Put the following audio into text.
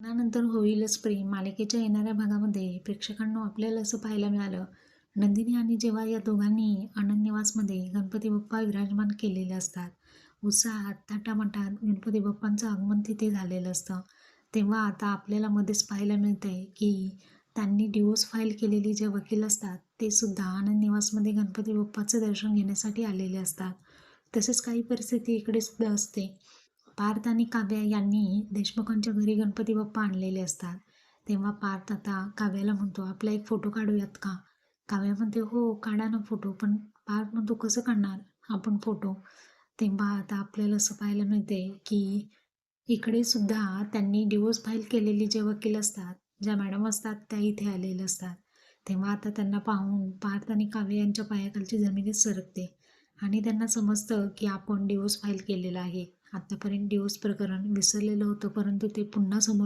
लग्नानंतर होईलच प्रेम. मालिकेच्या येणाऱ्या भागामध्ये प्रेक्षकांना आपल्याला असं पाहायला मिळालं नंदिनी आणि जेव्हा या दोघांनी अनन्यवासमध्ये गणपती बाप्पा विराजमान केलेले असतात उत्साहात थाटामाटात गणपती बाप्पांचं आगमन तिथे झालेलं असतं. तेव्हा आता आपल्याला मध्येच पाहायला मिळतं आहे की त्यांनी डिवोर्स फाईल केलेली जे वकील असतात ते सुद्धा आनंद निवासमध्ये गणपती बाप्पाचं दर्शन घेण्यासाठी आलेले असतात. तसेच काही परिस्थिती इकडे सुद्धा असते. पार्थ आणि काव्या यांनी देशमुखांच्या घरी गणपती बाप्पा आणलेले असतात. तेव्हा पार्थ आता काव्याला म्हणतो आपला एक फोटो काढूयात का? काव्या म्हणते हो काढा ना फोटो पण पार्थ म्हणतो कसं काढणार आपण फोटो तेव्हा आता आपल्याला असं पाहायला मिळते की इकडे सुद्धा त्यांनी डिवोर्स फाईल केलेली जे वकील असतात ज्या मॅडम असतात त्या इथे आलेल्या असतात. तेव्हा आता त्यांना पाहून पार्थ आणि काव्य यांच्या पायाखालची जमिनीत सरकते आणि त्यांना समजतं की आपण डिवोर्स फाईल केलेला आहे. आत्तापर्यंत डिवोर्स प्रकरण विसरलेलं होतं परंतु ते पुन्हा समोर